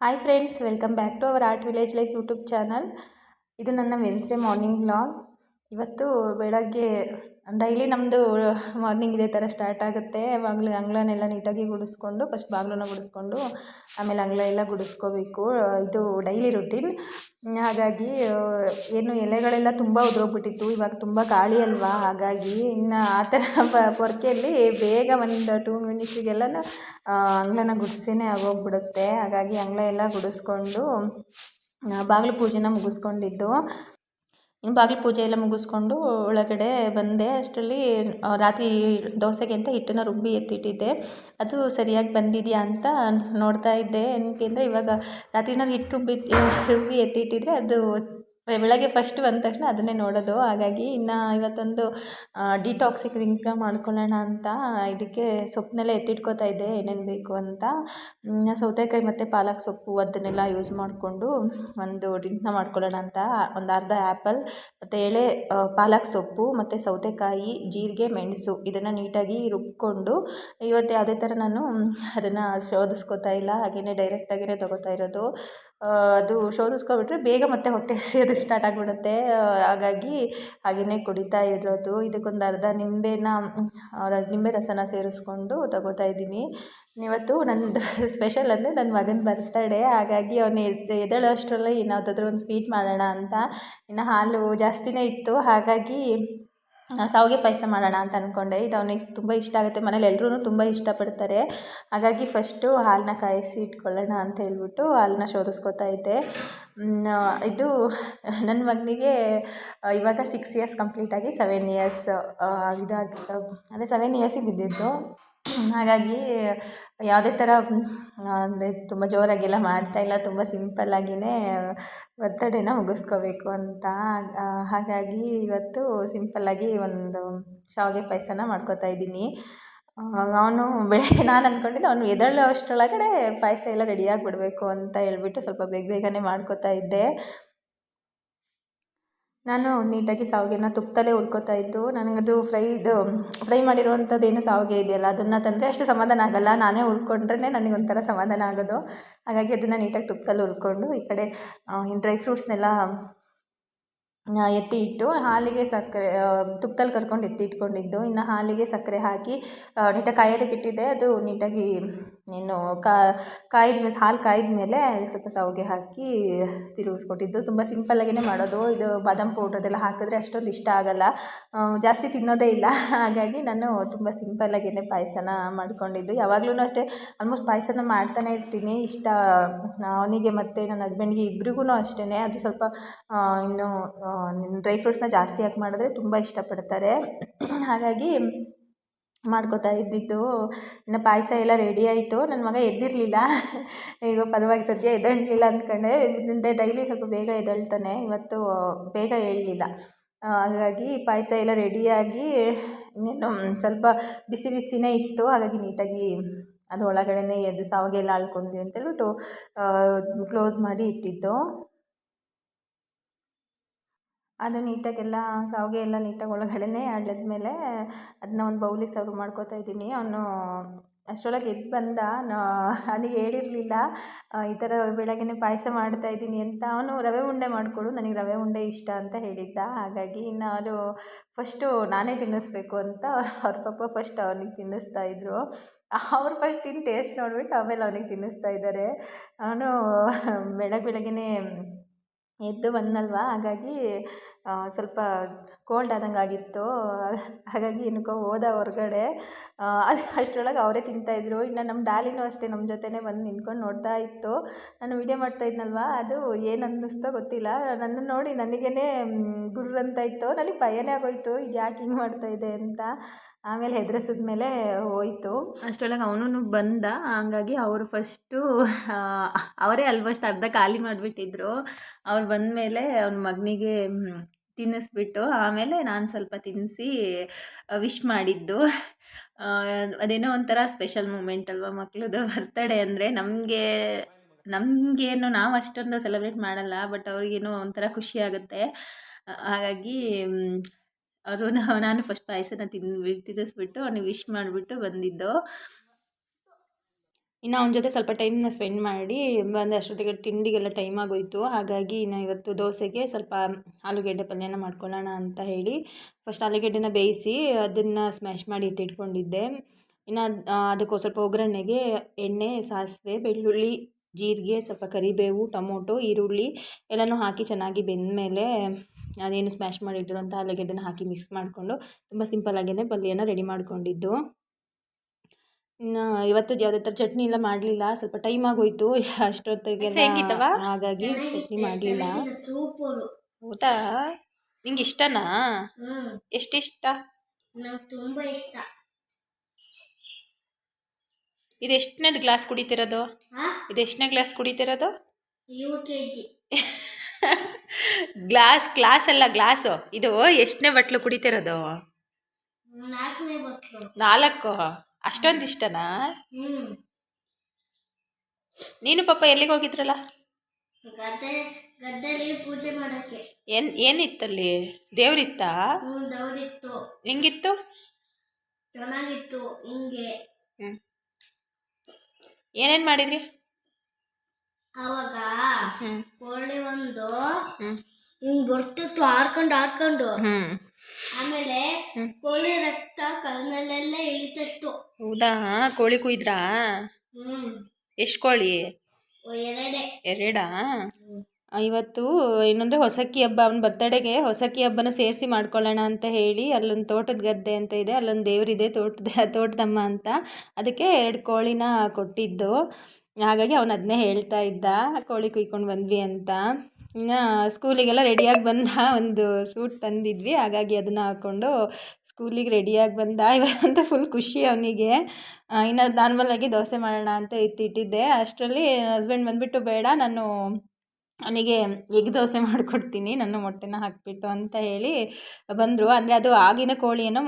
Hi friends welcome back to our art village life YouTube channel ಇದು ನನ್ನ Wednesday morning vlog ಇವತ್ತು ಬೆಳಗ್ಗೆ, daily ನಮ್ಮದು ಮಾರ್ನಿಂಗ್ ಇದೇ ಥರ ಸ್ಟಾರ್ಟ್ ಆಗುತ್ತೆ. ಬಾಗಿಲು ಅಂಗಳನೆಲ್ಲ ನೀಟಾಗಿ ಗುಡಿಸ್ಕೊಂಡು ಫಸ್ಟ್ ಬಾಗಿಲನ್ನ ಗುಡಿಸ್ಕೊಂಡು, ಆಮೇಲೆ ಅಂಗಳ ಎಲ್ಲ ಗುಡಿಸ್ಕೋಬೇಕು. ಇದು ಡೈಲಿ ರುಟೀನ್ ಹಾಗಾಗಿ, ಏನು ಎಲೆಗಳೆಲ್ಲ ತುಂಬ ಉದುರೋಗ್ಬಿಟ್ಟಿತ್ತು. ಇವಾಗ ತುಂಬ ಗಾಳಿ ಅಲ್ವಾ? ಹಾಗಾಗಿ ಇನ್ನು ಆ ಥರ ಪೊರ್ಕೆಯಲ್ಲಿ ಬೇಗ ಒಂದು ಟೂ ಮಿನಿಟ್ಸಿಗೆಲ್ಲ ಅಂಗಳನ ಗುಡಿಸೇ ಆಗೋಗ್ಬಿಡುತ್ತೆ. ಹಾಗಾಗಿ ಅಂಗಳ ಎಲ್ಲ ಗುಡಿಸ್ಕೊಂಡು ಬಾಗಿಲು ಪೂಜೆನ ಮುಗಿಸ್ಕೊಂಡಿದ್ದು. ಇನ್ನು ಬಾಗಿಲು ಪೂಜೆ ಎಲ್ಲ ಮುಗಿಸ್ಕೊಂಡು ಒಳಗಡೆ ಬಂದೆ. ಅಷ್ಟರಲ್ಲಿ ರಾತ್ರಿ ದೋಸೆಗೆ ಅಂತ ಹಿಟ್ಟನ್ನು ರುಬ್ಬಿ ಎತ್ತಿಟ್ಟಿದ್ದೆ. ಅದು ಸರಿಯಾಗಿ ಬಂದಿದೆಯಾ ಅಂತ ನೋಡ್ತಾ ಇದ್ದೆ. ಏನಕ್ಕೆ ಅಂದರೆ ಇವಾಗ ರಾತ್ರಿ ನಾನು ಹಿಟ್ಟು ರುಬ್ಬಿ ರುಬ್ಬಿ ಎತ್ತಿಟ್ಟಿದ್ರೆ ಅದು ಬೆಳಗ್ಗೆ ಫಸ್ಟ್ ಬಂದ ತಕ್ಷಣ ಅದನ್ನೇ ನೋಡೋದು. ಹಾಗಾಗಿ ಇನ್ನು ಇವತ್ತೊಂದು ಡಿಟಾಕ್ಸಿಕ್ ಡಿಟಾಕ್ಸಿಫಿಂಗ್ ಮಾಡ್ಕೊಳ್ಳೋಣ ಅಂತ ಇದಕ್ಕೆ ಸೊಪ್ಪನ್ನೆಲ್ಲ ಎತ್ತಿಟ್ಕೋತಾ ಇದ್ದೆ. ಏನೇನು ಬೇಕು ಅಂತ. ಸೌತೆಕಾಯಿ ಮತ್ತು ಪಾಲಕ್ ಸೊಪ್ಪು ಅದನ್ನೆಲ್ಲ ಯೂಸ್ ಮಾಡಿಕೊಂಡು ಒಂದು ಡ್ರಿಂಕ್ನ ಮಾಡ್ಕೊಳ್ಳೋಣ ಅಂತ. ಒಂದು ಅರ್ಧ ಆ್ಯಪಲ್ ಮತ್ತು ಎಳೆ ಪಾಲಕ್ ಸೊಪ್ಪು, ಮತ್ತು ಸೌತೆಕಾಯಿ, ಜೀರಿಗೆ, ಮೆಣಸು ಇದನ್ನು ನೀಟಾಗಿ ರುಬ್ಕೊಂಡು ಇವತ್ತು ಯಾವುದೇ ಥರ ನಾನು ಅದನ್ನು ಶೋಧಿಸ್ಕೋತಾ ಇಲ್ಲ. ಹಾಗೆಯೇ ಡೈರೆಕ್ಟಾಗಿಯೇ ತೊಗೋತಾ ಇರೋದು. ಅದು ಶೋಧಿಸ್ಕೊಬಿಟ್ರೆ ಬೇಗ ಮತ್ತೆ ಹೊಟ್ಟೆ ಹಸಿಯೋದು ಸ್ಟಾರ್ಟ್ ಆಗಿಬಿಡುತ್ತೆ. ಹಾಗಾಗಿ ಹಾಗೆಯೇ ಕುಡಿತಾ ಇರೋದು. ಇದಕ್ಕೊಂದು ಅರ್ಧ ನಿಂಬೆನ ನಿಂಬೆ ರಸನ ಸೇರಿಸ್ಕೊಂಡು ತಗೋತಾ ಇದ್ದೀನಿ. ಇವತ್ತು ನಂದು ಸ್ಪೆಷಲ್ ಅಂದರೆ ನನ್ನ ಮಗನ ಬರ್ತಡೇ ಹಾಗಾಗಿ ಅವನು ಎದ್ದೇಳೋ ಅಷ್ಟರಲ್ಲೇ ಒಂದು ಸ್ವೀಟ್ ಮಾಡೋಣ ಅಂತ. ಇನ್ನು ಹಾಲು ಜಾಸ್ತಿನೇ ಇತ್ತು. ಹಾಗಾಗಿ ಶಾವ್ಗೆ ಪಾಯಸ ಮಾಡೋಣ ಅಂತ ಅಂದ್ಕೊಂಡೆ ಇದು ಅವನಿಗೆ ತುಂಬ ಇಷ್ಟ ಆಗುತ್ತೆ. ಮನೇಲಿ ಎಲ್ಲರೂ ತುಂಬ ಇಷ್ಟಪಡ್ತಾರೆ. ಹಾಗಾಗಿ ಫಸ್ಟು ಹಾಲನ್ನ ಕಾಯಿಸಿ ಇಟ್ಕೊಳ್ಳೋಣ ಅಂತ ಹೇಳ್ಬಿಟ್ಟು ಹಾಲನ್ನ ಶೋಧಿಸ್ಕೊತಾ ಇದ್ದೆ. ಇದು ನನ್ನ ಮಗನಿಗೆ ಇವಾಗ ಸಿಕ್ಸ್ ಇಯರ್ಸ್ ಕಂಪ್ಲೀಟಾಗಿ ಸೆವೆನ್ ಇಯರ್ಸ್ ಇದಾಗಿ ಅಂದರೆ ಸೆವೆನ್ ಇಯರ್ಸಿಗೆ ಬಿದ್ದಿದ್ದು. ಹಾಗಾಗಿ ಯಾವುದೇ ಥರ ಅಂದರೆ ತುಂಬ ಜೋರಾಗೆಲ್ಲ ಮಾಡ್ತಾಯಿಲ್ಲ ತುಂಬ ಸಿಂಪಲ್ಲಾಗಿಯೇ ಬರ್ತಡೇನ ಮುಗಿಸ್ಕೋಬೇಕು ಅಂತ ಹಾಗಾಗಿ ಇವತ್ತು ಸಿಂಪಲ್ಲಾಗಿ ಒಂದು ಶಾವಿಗೆ ಪಾಯಸನ ಮಾಡ್ಕೋತಾ ಇದ್ದೀನಿ. ಅವನು ಬೆಳಗ್ಗೆ ನಾನು ಅಂದ್ಕೊಂಡಿದ್ದೆ ಅವನು ಎದ್ದೇಳೋ ಅಷ್ಟರೊಳಗಡೆ ಪಾಯಸ ಎಲ್ಲ ರೆಡಿಯಾಗಿ ಬಿಡಬೇಕು ಅಂತ ಹೇಳ್ಬಿಟ್ಟು ಸ್ವಲ್ಪ ಬೇಗ ಬೇಗನೆ ಮಾಡ್ಕೋತಾ ಇದ್ದೆ. ನಾನು ನೀಟಾಗಿ ಶಾವ್ಗೆನ ತುಪ್ಪದಲ್ಲೇ ಹುರ್ಕೋತಾ ಇದ್ದು ನನಗದು ಫ್ರೈದು ಫ್ರೈ ಮಾಡಿರುವಂಥದ್ದು ಏನು ಇದೆಯಲ್ಲ, ಅದನ್ನು ತಂದರೆ ಅಷ್ಟು ಸಮಾಧಾನ ಆಗೋಲ್ಲ. ನಾನೇ ನನಗೆ ನನಗೊಂಥರ ಸಮಾಧಾನ ಆಗೋದು. ಹಾಗಾಗಿ ಅದನ್ನು ನೀಟಾಗಿ ತುಪ್ಪದಲ್ಲಿ ಹುರ್ಕೊಂಡು, ಈ ಕಡೆ ಡ್ರೈ ಫ್ರೂಟ್ಸ್ನೆಲ್ಲ ಎತ್ತಿ ಇಟ್ಟು ಹಾಲಿಗೆ ಸಕ್ಕರೆ ತುಪ್ಪದಲ್ಲಿ ಕರ್ಕೊಂಡು ಎತ್ತಿ ಇಟ್ಕೊಂಡಿದ್ದು ಇನ್ನು ಹಾಲಿಗೆ ಸಕ್ಕರೆ ಹಾಕಿ ನೀಟಾಗಿ ಕಾಯೋದಕ್ಕೆ ಇಟ್ಟಿದ್ದೆ. ಅದು ನೀಟಾಗಿ ಇನ್ನು ಕಾಯ್ದ ಮೇಲೆ ಹಾಲು ಕಾಯ್ದ ಮೇಲೆ ಸ್ವಲ್ಪ ಶಾವ್ಗೆ ಹಾಕಿ ತಿರುಗಿಸ್ಕೊಟ್ಟಿದ್ದು. ತುಂಬ ಸಿಂಪಲ್ಲಾಗಿಯೇ ಮಾಡೋದು. ಇದು ಬಾದಾಮ್ ಪೌಡ್ರ್ ಅದೆಲ್ಲ ಹಾಕಿದ್ರೆ ಅಷ್ಟೊಂದು ಇಷ್ಟ ಆಗೋಲ್ಲ. ಜಾಸ್ತಿ ತಿನ್ನೋದೇ ಇಲ್ಲ. ಹಾಗಾಗಿ ನಾನು ತುಂಬ ಸಿಂಪಲ್ಲಾಗಿಯೇ ಪಾಯಸನ ಮಾಡಿಕೊಂಡಿದ್ದು. ಯಾವಾಗ್ಲೂ ಅಷ್ಟೇ ಆಲ್ಮೋಸ್ಟ್ ಪಾಯಸನ ಮಾಡ್ತಾನೆ ಇರ್ತೀನಿ. ಇಷ್ಟ ಅವನಿಗೆ ಮತ್ತು ನನ್ನ ಹಸ್ಬೆಂಡ್ಗೆ ಇಬ್ರಿಗೂ ಅಷ್ಟೇ ಅದು ಸ್ವಲ್ಪ ಇನ್ನು ಡ್ರೈ ಫ್ರೂಟ್ಸ್ನ ಜಾಸ್ತಿ ಹಾಕಿ ಮಾಡಿದ್ರೆ ತುಂಬ ಇಷ್ಟಪಡ್ತಾರೆ. ಹಾಗಾಗಿ ಮಾಡ್ಕೋತಾ ಇದ್ದಿದ್ದು. ಇನ್ನು ಪಾಯಸ ಎಲ್ಲ ರೆಡಿ ಆಯಿತು. ನನ್ನ ಮಗ ಎದ್ದಿರಲಿಲ್ಲ. ಈಗ ಪರವಾಗಿ ಸದ್ಯ ಎದ್ದೇಳಲಿಲ್ಲ ಅಂದ್ಕೊಂಡೆ ಡೈಲಿ ಸ್ವಲ್ಪ ಬೇಗ ಎದ್ದೇಳ್ತಾನೆ. ಇವತ್ತು ಬೇಗ ಏಳಲಿಲ್ಲ ಹಾಗಾಗಿ ಪಾಯಸ ಎಲ್ಲ ರೆಡಿಯಾಗಿ ಇನ್ನೇನು ಸ್ವಲ್ಪ ಬಿಸಿ ಬಿಸಿನೇ ಇತ್ತು. ಹಾಗಾಗಿ ನೀಟಾಗಿ ಅದು ಒಳಗಡೆನೇ ಎದ್ದು ಶಾವ್ಗೆ ಎಲ್ಲ ಆಳ್ಕೊಂಡ್ವಿ ಅಂತೇಳ್ಬಿಟ್ಟು ಕ್ಲೋಸ್ ಮಾಡಿ ಇಟ್ಟಿದ್ದು. ಅದು ನೀಟಾಗೆಲ್ಲ ಶಾವಿಗೆ ಎಲ್ಲ ನೀಟಾಗಿ ಒಳಗಡೆನೇ ಮೇಲೆ ಅದನ್ನ ಒಂದು ಬೌಲಿಗೆ ಸರ್ವ್ ಮಾಡ್ಕೋತಾ ಇದ್ದೀನಿ. ಅವನು ಅಷ್ಟರೊಳಗೆ ಎದ್ದು ಬಂದ ನನಗೆ ಹೇಳಿರಲಿಲ್ಲ ಈ ಥರ ಬೆಳಗ್ಗೆ ಪಾಯಸ ಮಾಡ್ತಾ ಇದ್ದೀನಿ ಅಂತ ಅವನು ರವೆ ಉಂಡೆ ಮಾಡಿಕೊಡು, ನನಗೆ ರವೆ ಉಂಡೆ ಇಷ್ಟ ಅಂತ ಹೇಳಿದ್ದ. ಹಾಗಾಗಿ ಇನ್ನು ಅವರು ಫಸ್ಟು ನಾನೇ ತಿನ್ನಿಸ್ಬೇಕು ಅಂತ ಅವ್ರ ಪಾಪ ಫಸ್ಟ್ ಅವನಿಗೆ ತಿನ್ನಿಸ್ತಾ ಇದ್ದರು ಅವ್ರು ಫಸ್ಟ್ ತಿಂದು ಟೇಸ್ಟ್ ನೋಡಿಬಿಟ್ಟು ಆಮೇಲೆ ಅವನಿಗೆ ತಿನ್ನಿಸ್ತಾ ಇದ್ದಾರೆ ಅವನು ಬೆಳಗ್ಗೆ ಬೆಳಗ್ಗೆನೇ ಎದ್ದು ಬಂದನಲ್ವಾ? ಹಾಗಾಗಿ ಸ್ವಲ್ಪ ಕೋಲ್ಡ್ ಆದಂಗೆ ಆಗಿತ್ತು ಹಾಗಾಗಿ ಏನಕ್ಕೋ ಹೋದ ಹೊರಗಡೆ ಅಷ್ಟರೊಳಗೆ ಅವರೇ ತಿಂತಾಯಿದ್ರು ಇನ್ನು ನಮ್ಮ ಡಾಲಿನೂ ಅಷ್ಟೇ ನಮ್ಮ ಜೊತೆನೇ ಬಂದು ನಿಂತ್ಕೊಂಡು ನೋಡ್ತಾ ಇತ್ತು. ನಾನು ವಿಡಿಯೋ ಮಾಡ್ತಾ ಇದ್ನಲ್ವ? ಅದು ಏನು ಅನ್ನಿಸ್ತೋ ಗೊತ್ತಿಲ್ಲ. ನನ್ನನ್ನು ನೋಡಿ ನನಗೇ ಗುರ್ರ್ ಅಂತ ಇತ್ತು. ನನಗೆ ಭಯನೇ ಆಗೋಯಿತು. ಇದು ಯಾಕೆ ಹಿಂಗೆ ಮಾಡ್ತಾಯಿದೆ ಅಂತ. ಆಮೇಲೆ ಹೆದ್ರಿಸಿದ ಮೇಲೆ ಹೋಯ್ತು. ಅಷ್ಟರೊಳಗೆ ಅವನು ಬಂದ. ಹಂಗಾಗಿ ಅವರು ಫಸ್ಟು ಅವರೇ ಆಲ್ಮೋಸ್ಟ್ ಅರ್ಧ ಖಾಲಿ ಮಾಡಿಬಿಟ್ಟಿದ್ರು. ಅವ್ರು ಬಂದಮೇಲೆ ಅವನ ಮಗನಿಗೆ ತಿನ್ನಿಸ್ಬಿಟ್ಟು ಆಮೇಲೆ ನಾನು ಸ್ವಲ್ಪ ತಿನ್ನಿಸಿ ವಿಶ್ ಮಾಡಿದ್ದು. ಅದೇನೋ ಒಂಥರ ಸ್ಪೆಷಲ್ ಮೂಮೆಂಟ್ ಅಲ್ವಾ ಮಕ್ಳದ್ದು ಬರ್ತಡೇ ಅಂದರೆ ನಮಗೆ, ನಮಗೇನು ನಾವು ಅಷ್ಟೊಂದು ಸೆಲೆಬ್ರೇಟ್ ಮಾಡಲ್ಲ ಬಟ್ ಅವ್ರಿಗೇನೋ ಒಂಥರ ಖುಷಿ ಆಗುತ್ತೆ. ಹಾಗಾಗಿ ಅವರು ನಾನು ಫಸ್ಟ್ ಪಾಯಸನ ತಿನ್, ತಿನ್ನಿಸ್ಬಿಟ್ಟು ಅವ್ನಿಗೆ ವಿಶ್ ಮಾಡಿಬಿಟ್ಟು ಬಂದಿದ್ದು. ಇನ್ನು ಅವನ ಜೊತೆ ಸ್ವಲ್ಪ ಟೈಮ್ನ ಸ್ಪೆಂಡ್ ಮಾಡಿ ಬಂದು ಅಷ್ಟೊತ್ತಿಗೆ ತಿಂಡಿಗೆಲ್ಲ ಟೈಮ್ ಆಗೋಯಿತು. ಹಾಗಾಗಿ ಇನ್ನು ಇವತ್ತು ದೋಸೆಗೆ ಸ್ವಲ್ಪ ಆಲೂಗೆಡ್ಡೆ ಪಲ್ಯನ ಮಾಡ್ಕೊಳ್ಳೋಣ ಅಂತ ಹೇಳಿ ಫಸ್ಟ್ ಆಲೂಗೆಡ್ಡೆನ ಬೇಯಿಸಿ ಅದನ್ನು ಸ್ಮ್ಯಾಶ್ ಮಾಡಿ ಇಟ್ಟಿಟ್ಕೊಂಡಿದ್ದೆ. ಇನ್ನು ಅದಕ್ಕೆ ಸ್ವಲ್ಪ ಒಗ್ಗರಣೆಗೆ ಎಣ್ಣೆ, ಸಾಸಿವೆ, ಬೆಳ್ಳುಳ್ಳಿ, ಜೀರಿಗೆ, ಸ್ವಲ್ಪ ಕರಿಬೇವು, ಟೊಮೊಟೊ, ಈರುಳ್ಳಿ ಎಲ್ಲನೂ ಹಾಕಿ ಚೆನ್ನಾಗಿ ಬೆಂದಮೇಲೆ ಅದೇನು ಸ್ಮ್ಯಾಶ್ ಮಾಡಿಟ್ಟಿರೋಂಥ ಆಲೂಗೆಡ್ಡೆನ ಹಾಕಿ ಮಿಕ್ಸ್ ಮಾಡಿಕೊಂಡು ತುಂಬ ಸಿಂಪಲ್ಲಾಗೇ ಪಲ್ಯನ ರೆಡಿ ಮಾಡ್ಕೊಂಡಿದ್ದು. ಇನ್ನು ಇವತ್ತು ಯಾವುದೇ ಥರ ಚಟ್ನಿ ಎಲ್ಲ ಮಾಡಲಿಲ್ಲ ಸ್ವಲ್ಪ ಟೈಮ್ ಆಗೋಯ್ತು. ಅಷ್ಟೊತ್ತಿಗೆ ಹೆಂಗಿತ್ತವ? ಹಾಗಾಗಿ ಚಟ್ನಿ ಮಾಡಲಿಲ್ಲ. ಊಟ? ನಿಂಗೆ ಇಷ್ಟನಾ? ಹ್ಮ್. ಎಷ್ಟಿಷ್ಟ? ತುಂಬ ತುಂಬಾ ಇಷ್ಟ. ಇದು ಎಷ್ಟನೇದು ಗ್ಲಾಸ್ ಕುಡಿತಿರೋದು? ಇದು ಎಷ್ಟನೇ ಗ್ಲಾಸ್ ಕುಡಿತಿರೋದು? ಗ್ಲಾಸ್ ಗ್ಲಾಸ್ ಅಲ್ಲ ಗ್ಲಾಸು ಇದು ಎಷ್ಟನೇ ಬಟ್ಲು ಕುಡಿತಿರೋದು? ನಾಲ್ಕು? ಅಷ್ಟೊಂದು ಇಷ್ಟನಾ? ನೀನು ಪಾಪ ಎಲ್ಲಿಗೆ ಹೋಗಿದ್ರಲ್ಲ? ಗದ್ದೆ ಗದ್ದೆಲಿ ಪೂಜೆ ಮಾಡಕ್ಕೆ. ಏನ್ ಏನಿತ್ತಲ್ಲಿ? ದೇವ್ರಿತ್ತಾ? ಹ್ಮ್ ದೌದಿತ್ತು. ಹೆಂಗಿತ್ತು ಚೆನ್ನಾಗಿತ್ತು ಹಿಂಗೆ. ಏನೇನ್ ಏನೇನು ಮಾಡಿದ್ರಿ? ಅವಾಗ ಕೋಳಿ ಒಂದು ಹಿಂಗ್ ಬರ್ತಿತ್ತು ಹಾರ್ಕೊಂಡು ಹಾರ್ಕೊಂಡು ಆಮೇಲೆ ಕೋಳಿ ರಕ್ತ ಕಲ್ಮೇಲೆಲ್ಲ ಇಳಿತಿತ್ತು. ಹೌದಾ? ಕೋಳಿ ಕುಯ್ದ್ರಾ? ಎಷ್ಟು ಕೋಳಿ? ಎರಡೇ. ಎರಡಾ. ಇವತ್ತು ಏನಂದ್ರೆ ಹೊಸಕ್ಕಿ ಹಬ್ಬ ಅವನ ಬರ್ತಡೆಗೆ ಹೊಸಕ್ಕಿ ಹಬ್ಬನ ಸೇರಿಸಿ ಮಾಡ್ಕೊಳ್ಳೋಣ ಅಂತ ಹೇಳಿ ಅಲ್ಲೊಂದು ತೋಟದ ಗದ್ದೆ ಅಂತ ಇದೆ ಅಲ್ಲೊಂದು ದೇವರಿದೆ ತೋಟದ ತೋಟದಮ್ಮ ಅಂತ. ಅದಕ್ಕೆ ಎರಡು ಕೋಳಿನ ಕೊಟ್ಟಿದ್ದು. ಹಾಗಾಗಿ ಅವನು ಅದನ್ನೇ ಹೇಳ್ತಾ ಇದ್ದ ಕೋಳಿ ಕುಯ್ಕೊಂಡು ಬಂದ್ವಿ ಅಂತ. ಇನ್ನು ಸ್ಕೂಲಿಗೆಲ್ಲ ರೆಡಿಯಾಗಿ ಬಂದ ಒಂದು ಸೂಟ್ ತಂದಿದ್ವಿ. ಹಾಗಾಗಿ ಅದನ್ನು ಹಾಕ್ಕೊಂಡು ಸ್ಕೂಲಿಗೆ ರೆಡಿಯಾಗಿ ಬಂದ. ಇವತ್ತಂತೂ ಫುಲ್ ಖುಷಿ ಅವನಿಗೆ. ಇನ್ನು ನಾರ್ಮಲಾಗಿ ದೋಸೆ ಮಾಡೋಣ ಅಂತ ಎತ್ತಿಟ್ಟಿದ್ದೆ ಅಷ್ಟರಲ್ಲಿ ಹಸ್ಬೆಂಡ್ ಬಂದುಬಿಟ್ಟು, ಬೇಡ, ನಾನು ಅವನಿಗೆ ಎಗ್ ದೋಸೆ ಮಾಡಿಕೊಡ್ತೀನಿ, ನನ್ನ ಮೊಟ್ಟೆನ ಹಾಕಿಬಿಟ್ಟು ಅಂತ ಹೇಳಿ ಬಂದರು. ಅಂದರೆ ಅದು ಆಗಿನ ಕೋಳಿಯನ್ನು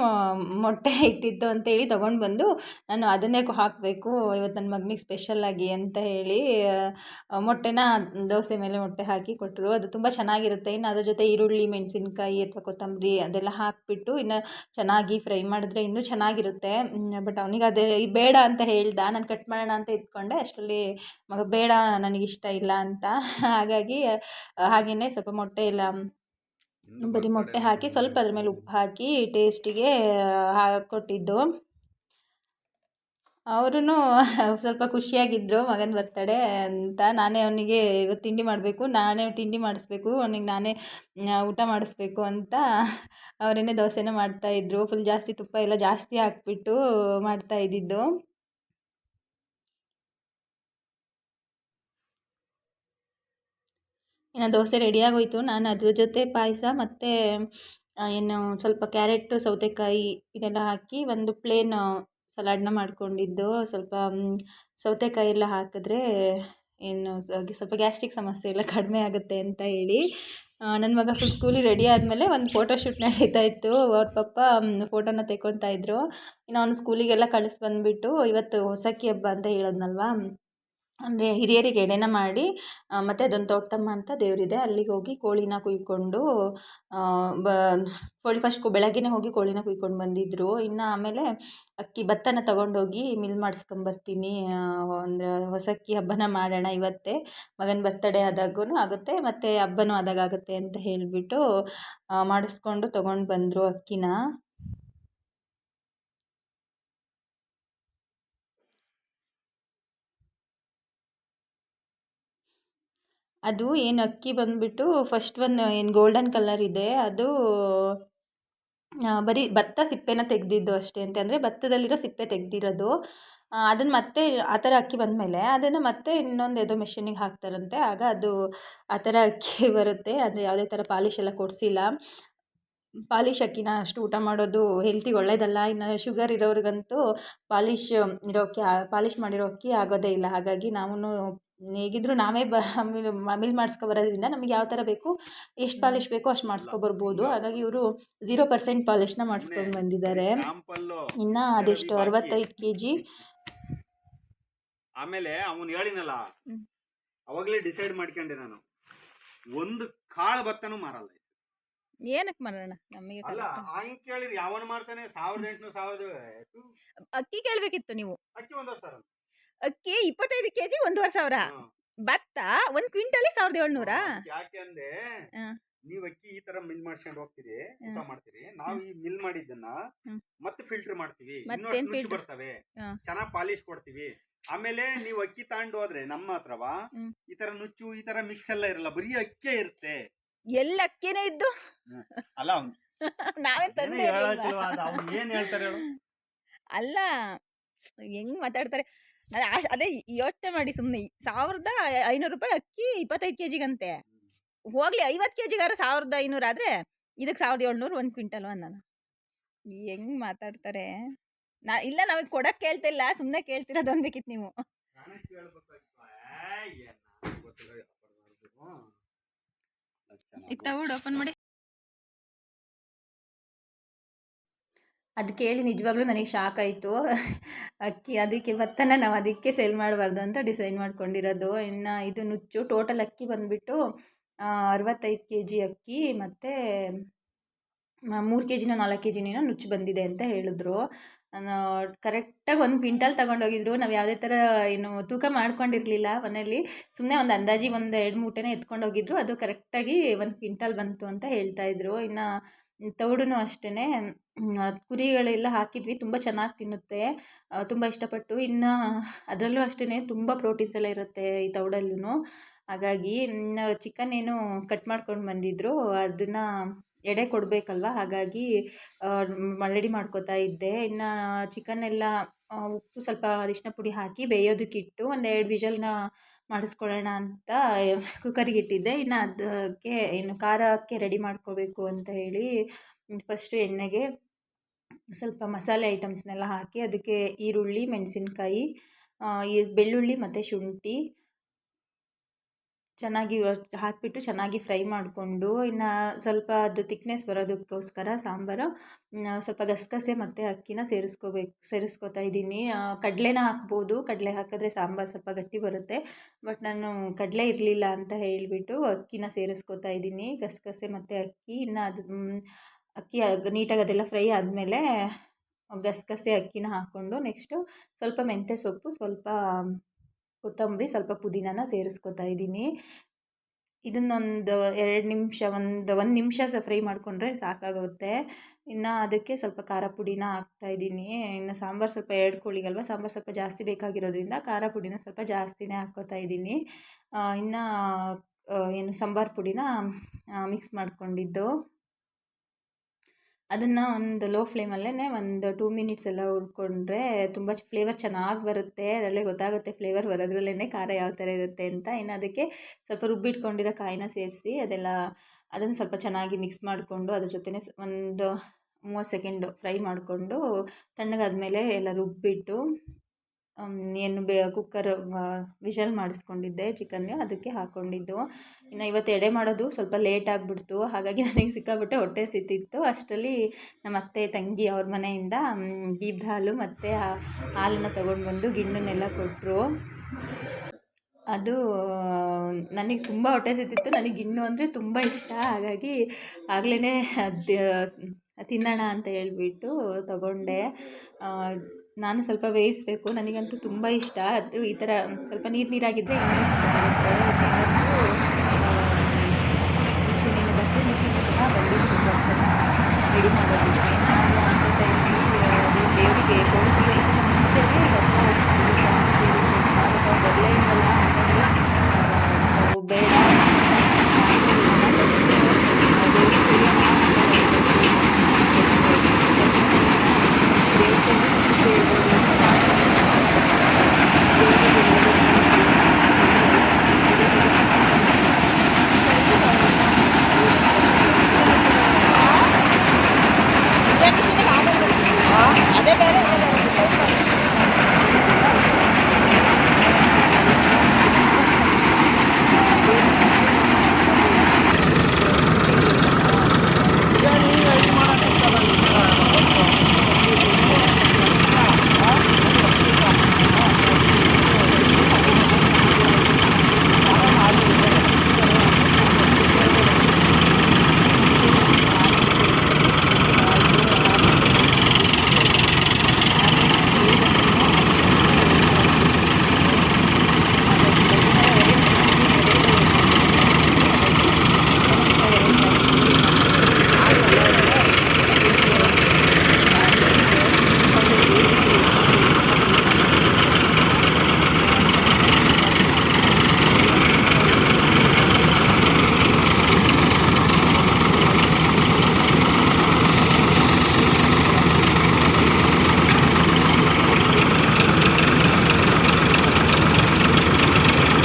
ಮೊಟ್ಟೆ ಇಟ್ಟಿತ್ತು ಅಂತೇಳಿ ತೊಗೊಂಡು ಬಂದು ನಾನು ಅದನ್ನೇ ಹಾಕಬೇಕು, ಇವತ್ತು ನನ್ನ ಮಗನಿಗೆ ಸ್ಪೆಷಲ್ಲಾಗಿ ಅಂತ ಹೇಳಿ ಮೊಟ್ಟೆನ ದೋಸೆ ಮೇಲೆ ಮೊಟ್ಟೆ ಹಾಕಿ ಕೊಟ್ಟರು ಅದು ತುಂಬ ಚೆನ್ನಾಗಿರುತ್ತೆ. ಇನ್ನು ಅದ್ರ ಜೊತೆ ಈರುಳ್ಳಿ, ಮೆಣಸಿನ್ಕಾಯಿ ಅಥವಾ ಕೊತ್ತಂಬರಿ ಅದೆಲ್ಲ ಹಾಕಿಬಿಟ್ಟು ಇನ್ನು ಚೆನ್ನಾಗಿ ಫ್ರೈ ಮಾಡಿದ್ರೆ ಇನ್ನೂ ಚೆನ್ನಾಗಿರುತ್ತೆ. ಬಟ್ ಅವನಿಗೆ ಅದೇ ಬೇಡ ಅಂತ ಹೇಳ್ದ. ನಾನು ಕಟ್ ಮಾಡೋಣ ಅಂತ ಇಟ್ಕೊಂಡೆ ಅಷ್ಟರಲ್ಲಿ ಮಗ, ಬೇಡ, ನನಗಿಷ್ಟ ಇಲ್ಲ ಅಂತ. ಹಾಗಾಗಿ ಹಾಗೆಯೇ ಸ್ವಲ್ಪ ಮೊಟ್ಟೆ ಎಲ್ಲ ಬರೀ ಮೊಟ್ಟೆ ಹಾಕಿ ಸ್ವಲ್ಪ ಅದ್ರ ಮೇಲೆ ಉಪ್ಪು ಹಾಕಿ ಟೇಸ್ಟಿಗೆ ಹಾಕ್ಕೊಟ್ಟಿದ್ದು ಅವರು ಸ್ವಲ್ಪ ಖುಷಿಯಾಗಿದ್ದರು ಮಗನ ಬರ್ತಡೆ ಅಂತ. ನಾನೇ ಅವನಿಗೆ ಇವತ್ತು ತಿಂಡಿ ಮಾಡಬೇಕು ನಾನೇ ತಿಂಡಿ ಮಾಡಿಸ್ಬೇಕು ಅವನಿಗೆ ನಾನೇ ಊಟ ಮಾಡಿಸ್ಬೇಕು ಅಂತ ಅವರೇನೆ ದೋಸೆನೇ ಮಾಡ್ತಾಯಿದ್ರು ಫುಲ್ ಜಾಸ್ತಿ ತುಪ್ಪ ಎಲ್ಲ ಜಾಸ್ತಿ ಹಾಕ್ಬಿಟ್ಟು ಮಾಡ್ತಾ ಇದ್ದಿದ್ದು. ಇನ್ನು ದೋಸೆ ರೆಡಿಯಾಗೋಯ್ತು. ನಾನು ಅದ್ರ ಜೊತೆ ಪಾಯಸ ಮತ್ತು ಏನು ಸ್ವಲ್ಪ ಕ್ಯಾರೆಟ್, ಸೌತೆಕಾಯಿ ಇದೆಲ್ಲ ಹಾಕಿ ಒಂದು ಪ್ಲೇನ್ ಸಲಾಡ್ನ ಮಾಡಿಕೊಂಡಿದ್ದು. ಸ್ವಲ್ಪ ಸೌತೆಕಾಯಿ ಎಲ್ಲ ಹಾಕಿದ್ರೆ ಏನು ಸ್ವಲ್ಪ ಗ್ಯಾಸ್ಟ್ರಿಕ್ ಸಮಸ್ಯೆ ಎಲ್ಲ ಕಡಿಮೆ ಆಗುತ್ತೆ ಅಂತ ಹೇಳಿ ನನ್ನ ಮಗ ಫುಲ್ ಸ್ಕೂಲಿಗೆ ರೆಡಿ ಆದಮೇಲೆ ಒಂದು ಫೋಟೋ ಶೂಟ್ ನಡೀತಾ ಇತ್ತು. ಅವ್ರ ಪಪ್ಪ ಫೋಟೋನ ತೆಕ್ಕೊತಾ ಇದ್ರು. ಇನ್ನು ಅವ್ನು ಸ್ಕೂಲಿಗೆಲ್ಲ ಕಳಿಸಿ ಬಂದುಬಿಟ್ಟು ಇವತ್ತು ಹೊಸಕಿ ಹಬ್ಬ ಅಂತ ಹೇಳೋದ್ನಲ್ವಾ? ಅಂದರೆ ಹಿರಿಯರಿಗೆ ಎಡೆನ ಮಾಡಿ ಮತ್ತು ಅದೊಂದು ತೋಟಮ್ಮ ಅಂತ ದೇವರಿದೆ. ಅಲ್ಲಿಗೆ ಹೋಗಿ ಕೋಳಿನ ಕುಯ್ಕೊಂಡು ಬ, ಕೋಳಿ ಫಸ್ಟ್ ಬೆಳಗ್ಗೆನೇ ಹೋಗಿ ಕೋಳಿನ ಕುಯ್ಕೊಂಡು ಬಂದಿದ್ದರು ಇನ್ನು ಆಮೇಲೆ ಅಕ್ಕಿ ಭತ್ತನ ತಗೊಂಡೋಗಿ ಮಿಲ್ ಮಾಡಿಸ್ಕೊಂಬರ್ತೀನಿ. ಅಂದರೆ ಹೊಸಕ್ಕಿ ಹಬ್ಬನ ಮಾಡೋಣ ಇವತ್ತೇ. ಮಗನ ಬರ್ತಡೇ ಆದಾಗೂ ಆಗುತ್ತೆ, ಮತ್ತು ಹಬ್ಬನೂ ಆದಾಗ ಆಗುತ್ತೆ ಅಂತ ಹೇಳಿಬಿಟ್ಟು ಮಾಡಿಸ್ಕೊಂಡು ತೊಗೊಂಡು ಬಂದರು ಅಕ್ಕಿನ. ಅದು ಏನು ಅಕ್ಕಿ ಬಂದುಬಿಟ್ಟು ಫಸ್ಟ್ ಒಂದು ಏನು ಗೋಲ್ಡನ್ ಕಲರ್ ಇದೆ, ಅದು ಬರೀ ಭತ್ತ ಸಿಪ್ಪೆನ ತೆಗೆದಿದ್ದು ಅಷ್ಟೇ ಅಂತ. ಅಂದರೆ ಭತ್ತದಲ್ಲಿರೋ ಸಿಪ್ಪೆ ತೆಗೆದಿರೋದು. ಅದನ್ನು ಮತ್ತೆ ಆ ಥರ ಅಕ್ಕಿ ಬಂದಮೇಲೆ ಅದನ್ನು ಮತ್ತೆ ಇನ್ನೊಂದು ಯಾವುದೋ ಮೆಷಿನಿಗೆ ಹಾಕ್ತಾರಂತೆ. ಆಗ ಅದು ಆ ಥರ ಅಕ್ಕಿ ಬರುತ್ತೆ. ಅಂದರೆ ಯಾವುದೇ ಥರ ಪಾಲಿಶ್ ಎಲ್ಲ ಕೊಡಿಸಿಲ್ಲ. ಪಾಲಿಶ್ ಅಕ್ಕಿನ ಅಷ್ಟು ಊಟ ಮಾಡೋದು ಹೆಲ್ತಿಗೆ ಒಳ್ಳೆಯದಲ್ಲ ಇನ್ನು ಶುಗರ್ ಇರೋರಿಗಂತೂ ಪಾಲಿಶ್ ಇರೋ ಅಕ್ಕಿ ಪಾಲಿಶ್ ಮಾಡಿರೋ ಅಕ್ಕಿ ಆಗೋದೇ ಇಲ್ಲ. ಹಾಗಾಗಿ ನಾವು ಹೇಗಿದ್ದರೂ ನಾವೇ ಬ ಮಿಲ್ ಮಾಡಿಸ್ಕೊ ಬರೋದ್ರಿಂದ ನಮಗೆ ಯಾವ ಥರ ಬೇಕು ಎಷ್ಟು ಪಾಲಿಶ್ ಬೇಕೋ ಅಷ್ಟು ಮಾಡಿಸ್ಕೊಬರ್ಬೋದು ಹಾಗಾಗಿ ಇವರು ಝೀರೋ ಪರ್ಸೆಂಟ್ ಪಾಲಿಶ್ನ ಮಾಡಿಸ್ಕೊಂಡು ಬಂದಿದ್ದಾರೆ. ಇನ್ನು ಅದೆಷ್ಟು? ಅರವತ್ತೈದು ಕೆ ಜಿ ಆಮೇಲೆ ಅವನು ಹೇಳಿನಲ್ಲ. ಅವಾಗಲೇ ಡಿಸೈಡ್ ಮಾಡ್ಕೊಂಡೆ ನಾನು. ಒಂದು ಕಾಳು ಭತ್ತನೂ ಮಾರಲ್ಲ ಏನಕ್ಕೆ ಮಾರೋಣ? ನಮಗೆ ಅಲ್ಲ ಹಂಗೆ ಕೇಳಿರಿ ಯಾವನು ಮಾಡ್ತಾನೆ ಸಾವಿರದ ಎಂಟುನೂರು ಸಾವಿರದ ಅಕ್ಕಿ ಕೇಳಬೇಕಿತ್ತು ನೀವು. ಅಕ್ಕಿ ಒಂದು ವರ್ಷ ಅಕ್ಕಿ ಇಪ್ಪತ್ತೈದು ಕೆಜಿ ಒಂದೂವರೆ ಸಾವಿರ. ಭತ್ತ ಒಂದ್ ಕ್ವಿಂಟಲ್ ಸಾವಿರದ ಏಳ್ನೂರ ಯಾಕೆ ಅಂದ್ರೆ. ನೀವ್ ಅಕ್ಕಿ ಈ ತರ ಮಿಲ್ ಮಾಡ್ಸ್ಕೊಂಡು ಹೋಗ್ತೀರಿ ಊಟ. ಮಾಡ್ತೀರಿ ನಾವು ಈ ಮಿಲ್ ಮಾಡಿದ್ದನ್ನ. ಮತ್ತೆ ಫಿಲ್ಟರ್ ಮಾಡ್ತೀವಿ ನುಚ್ಚು? ಬರ್ತವೆ. ಚೆನ್ನಾಗ್ ಪಾಲಿಶ್ ಕೊಡ್ತೀವಿ ಆಮೇಲೆ ನೀವು ಅಕ್ಕಿ ತಗೊಂಡು ಹೋದ್ರೆ ನಮ್ಮ ಹತ್ರವಾ ಈ ತರ ನುಚ್ಚು ಈ ತರ ಮಿಕ್ಸ್ ಎಲ್ಲ ಇರಲ್ಲ ಬರೀ ಅಕ್ಕಿ ಇರುತ್ತೆ ಎಲ್ಲ ಅಕ್ಕಿನೇ ಇದ್ದು ಅಲ್ಲ ನಾವೇ ತಂದೆ ಅಲ್ಲ ಹೆಂಗ್ ಮಾತಾಡ್ತಾರೆ ಅದೇ ಯೋಚನೆ ಮಾಡಿ ಸುಮ್ಮನೆ ಸಾವಿರದ ಐನೂರು ರೂಪಾಯಿ ಅಕ್ಕಿ ಇಪ್ಪತ್ತೈದು ಕೆ ಜಿಗಂತೆ ಹೋಗ್ಲಿ ಐವತ್ತು ಕೆ ಜಿಗಾರ ಸಾವಿರದ ಐನೂರು ಆದರೆ ಇದಕ್ಕೆ ಸಾವಿರದ ಏಳ್ನೂರು ಒಂದು ಕ್ವಿಂಟಲ್ ನಾನು. ಹೆಂಗ್ ಮಾತಾಡ್ತಾರೆ? ನಾ ಇಲ್ಲ ನಮಗೆ ಕೊಡಕ್ಕೆ ಕೇಳ್ತಿಲ್ಲ ಸುಮ್ಮನೆ ಕೇಳ್ತಿರೋದು ಅನ್ಬೇಕಿತ್ತು ನೀವು. ಇತ್ತ ಕೇಳ್ಬೇಕಾಗಿತ್ತು. ಓಪನ್ ಏನ್ ಅದು ಕೇಳಿ ನಿಜವಾಗ್ಲೂ ನನಗೆ ಶಾಕ್ ಆಯಿತು. ಅಕ್ಕಿ ಅದಕ್ಕೆ ಭತ್ತನ ನಾವು ಅದಕ್ಕೆ ಸೇಲ್ ಮಾಡಬಾರ್ದು ಅಂತ ಡಿಸೈಡ್ ಮಾಡ್ಕೊಂಡಿರೋದು. ಇನ್ನು ಇದು ನುಚ್ಚು ಟೋಟಲ್ ಅಕ್ಕಿ ಬಂದುಬಿಟ್ಟು ಅರವತ್ತೈದು ಕೆ ಜಿ ಅಕ್ಕಿ ಮತ್ತು ಮೂರು ಕೆ ಜಿನ ನಾಲ್ಕು ಕೆ ಜಿನೇನೋ ನುಚ್ಚು ಬಂದಿದೆ ಅಂತ ಹೇಳಿದ್ರು. ಕರೆಕ್ಟಾಗಿ ಒಂದು ಕ್ವಿಂಟಲ್ ತೊಗೊಂಡೋಗಿದ್ರು ನಾವು ಯಾವುದೇ ಥರ ಏನು ತೂಕ ಮಾಡ್ಕೊಂಡಿರಲಿಲ್ಲ ಮನೆಯಲ್ಲಿ. ಸುಮ್ಮನೆ ಒಂದು ಅಂದಾಜಿಗೆ ಒಂದು ಎರಡು ಮೂಟೆನೇ ಎತ್ಕೊಂಡೋಗಿದ್ರು ಅದು ಕರೆಕ್ಟಾಗಿ ಒಂದು ಕ್ವಿಂಟಲ್ ಬಂತು ಅಂತ ಹೇಳ್ತಾಯಿದ್ರು ಇನ್ನು ತೌಡು ಅಷ್ಟೇ ಕುರಿಗಳೆಲ್ಲ ಹಾಕಿದ್ವಿ. ತುಂಬ ಚೆನ್ನಾಗಿ ತಿನ್ನುತ್ತೆ. ತುಂಬ ಇಷ್ಟಪಟ್ಟು. ಇನ್ನು ಅದರಲ್ಲೂ ಅಷ್ಟೇ ತುಂಬ ಪ್ರೋಟೀನ್ಸ್ ಎಲ್ಲ ಇರುತ್ತೆ ಈ ತೌಡಲ್ಲೂ ಹಾಗಾಗಿ ಚಿಕನ್ ಏನು ಕಟ್ ಮಾಡ್ಕೊಂಡು ಬಂದಿದ್ದರು ಅದನ್ನು ಎಡೆ ಕೊಡಬೇಕಲ್ವ? ಹಾಗಾಗಿ ರೆಡಿ ಮಾಡ್ಕೋತಾ ಇದ್ದೆ. ಇನ್ನು ಚಿಕನ್ ಎಲ್ಲ ಉಪ್ಪು ಸ್ವಲ್ಪ ಅರಿಶಿನ ಪುಡಿ ಹಾಕಿ ಬೇಯೋದಕ್ಕಿಟ್ಟು ಒಂದು ಎರಡು ವಿಷಲ್ನ ಮಾಡಿಸ್ಕೊಳ್ಳೋಣ ಅಂತ ಕುಕ್ಕರಿಗೆ ಇಟ್ಟಿದ್ದೆ. ಇನ್ನು ಅದಕ್ಕೆ ಏನು ಖಾರಕ್ಕೆ ರೆಡಿ ಮಾಡ್ಕೋಬೇಕು ಅಂತ ಹೇಳಿ ಫಸ್ಟು ಎಣ್ಣೆಗೆ ಸ್ವಲ್ಪ ಮಸಾಲೆ ಐಟಮ್ಸ್ನೆಲ್ಲ ಹಾಕಿ ಅದಕ್ಕೆ ಈರುಳ್ಳಿ, ಮೆಣಸಿನ್ಕಾಯಿ ಈ ಬೆಳ್ಳುಳ್ಳಿ ಮತ್ತು ಶುಂಠಿ ಚೆನ್ನಾಗಿ ಹಾಕಿಬಿಟ್ಟು ಚೆನ್ನಾಗಿ ಫ್ರೈ ಮಾಡಿಕೊಂಡು, ಇನ್ನು ಸ್ವಲ್ಪ ಅದು ತಿಕ್ನೆಸ್ ಬರೋದಕ್ಕೋಸ್ಕರ ಸಾಂಬಾರು ಸ್ವಲ್ಪ ಗಸಗಸೆ ಮತ್ತು ಅಕ್ಕಿನ ಸೇರಿಸ್ಕೋಬೇಕು ಸೇರಿಸ್ಕೋತಾ ಇದ್ದೀನಿ. ಕಡಲೆನ ಹಾಕ್ಬೋದು. ಕಡಲೆ ಹಾಕಿದ್ರೆ ಸಾಂಬಾರು ಸ್ವಲ್ಪ ಗಟ್ಟಿ ಬರುತ್ತೆ. ಬಟ್ ನಾನು ಕಡಲೆ ಇರಲಿಲ್ಲ ಅಂತ ಹೇಳಿಬಿಟ್ಟು ಅಕ್ಕಿನ ಸೇರಿಸ್ಕೋತಾ ಇದ್ದೀನಿ. ಗಸಗಸೆ ಮತ್ತು ಅಕ್ಕಿ, ಇನ್ನು ಅದು ಅಕ್ಕಿ ನೀಟಾಗಿ ಅದೆಲ್ಲ ಫ್ರೈ ಆದಮೇಲೆ ಗಸಗಸೆ ಅಕ್ಕಿನ ಹಾಕ್ಕೊಂಡು, ನೆಕ್ಸ್ಟು ಸ್ವಲ್ಪ ಮೆಂತ್ಯ ಸೊಪ್ಪು, ಸ್ವಲ್ಪ ಕೊತ್ತಂಬರಿ ಸ್ವಲ್ಪ ಪುದೀನಾನ ಸೇರಿಸ್ಕೊತಾ ಇದ್ದೀನಿ. ಇದನ್ನೊಂದು ಎರಡು ನಿಮಿಷ, ಒಂದು ಒಂದು ನಿಮಿಷ ಫ್ರೈ ಮಾಡಿಕೊಂಡ್ರೆ ಸಾಕಾಗುತ್ತೆ. ಇನ್ನು ಅದಕ್ಕೆ ಸ್ವಲ್ಪ ಖಾರ ಪುಡಿನ ಹಾಕ್ತಾಯಿದ್ದೀನಿ ಇನ್ನು ಸಾಂಬಾರು ಸ್ವಲ್ಪ ಎರಡು ಕೋಳಿಗಲ್ವ, ಸಾಂಬಾರು ಸ್ವಲ್ಪ ಜಾಸ್ತಿ ಬೇಕಾಗಿರೋದ್ರಿಂದ ಖಾರ ಪುಡಿನ ಸ್ವಲ್ಪ ಜಾಸ್ತಿನೇ ಹಾಕ್ಕೋತಾ ಇದ್ದೀನಿ. ಇನ್ನು ಏನು, ಸಾಂಬಾರು ಪುಡಿನ ಮಿಕ್ಸ್ ಮಾಡ್ಕೊಂಡಿದ್ದು. ಅದನ್ನು ಒಂದು ಲೋ ಫ್ಲೇಮಲ್ಲೇ ಒಂದು ಟೂ ಮಿನಿಟ್ಸ್ ಎಲ್ಲ ಹುರ್ಕೊಂಡ್ರೆ ತುಂಬ ಫ್ಲೇವರ್ ಚೆನ್ನಾಗಿ ಬರುತ್ತೆ. ಅದರಲ್ಲೇ ಗೊತ್ತಾಗುತ್ತೆ ಫ್ಲೇವರ್ ಬರೋದ್ರಲ್ಲೇ ಖಾರ ಯಾವ ಥರ ಇರುತ್ತೆ ಅಂತ. ಇನ್ನು ಅದಕ್ಕೆ ಸ್ವಲ್ಪ ರುಬ್ಬಿಟ್ಕೊಂಡಿರೋ ಕಾಯಿನ ಸೇರಿಸಿ ಅದೆಲ್ಲ, ಅದನ್ನು ಸ್ವಲ್ಪ ಚೆನ್ನಾಗಿ ಮಿಕ್ಸ್ ಮಾಡಿಕೊಂಡು ಅದ್ರ ಜೊತೆನೇ ಒಂದು ಮೂವತ್ತು ಸೆಕೆಂಡು ಫ್ರೈ ಮಾಡಿಕೊಂಡು ತಣ್ಣಗಾದ್ಮೇಲೆ ಎಲ್ಲ ರುಬ್ಬಿಟ್ಟು ಏನು ಬೇ ಕುಕ್ಕರ್ ವಿಷಲ್ ಮಾಡಿಸ್ಕೊಂಡಿದ್ದೆ ಚಿಕನ್ಗೆ ಅದಕ್ಕೆ ಹಾಕ್ಕೊಂಡಿದ್ದು ಇನ್ನು ಇವತ್ತು ಎಡೆ ಮಾಡೋದು ಸ್ವಲ್ಪ ಲೇಟ್ ಆಗಿಬಿಡ್ತು, ಹಾಗಾಗಿ ನನಗೆ ಸಿಕ್ಕಾಬಿಟ್ಟೆ ಹೊಟ್ಟೆ ಸಿತ್ತಿತ್ತು ಅಷ್ಟರಲ್ಲಿ ನಮ್ಮ ಅತ್ತೆ, ತಂಗಿ ಅವ್ರ ಮನೆಯಿಂದ ಗೀಬ್ದ ಹಾಲು ಮತ್ತು ಹಾಲನ್ನು ತೊಗೊಂಡು ಬಂದು ಗಿಣ್ಣನ್ನೆಲ್ಲ ಕೊಟ್ಟರು ಅದು, ನನಗೆ ತುಂಬ ಹೊಟ್ಟೆ ಸಿತ್ತಿತ್ತು ನನಗೆ ಗಿಣ್ಣು ಅಂದರೆ ತುಂಬ ಇಷ್ಟ. ಹಾಗಾಗಿ ಆಗಲೇ ತಿನ್ನೋಣ ಅಂತ ಹೇಳ್ಬಿಟ್ಟು ತಗೊಂಡೆ. ನಾನು ಸ್ವಲ್ಪ ಬೇಯಿಸಬೇಕು. ನನಗಂತೂ ತುಂಬ ಇಷ್ಟ. ಅದು ಈ ಥರ ಸ್ವಲ್ಪ ನೀರು ನೀರಾಗಿದ್ದರೆ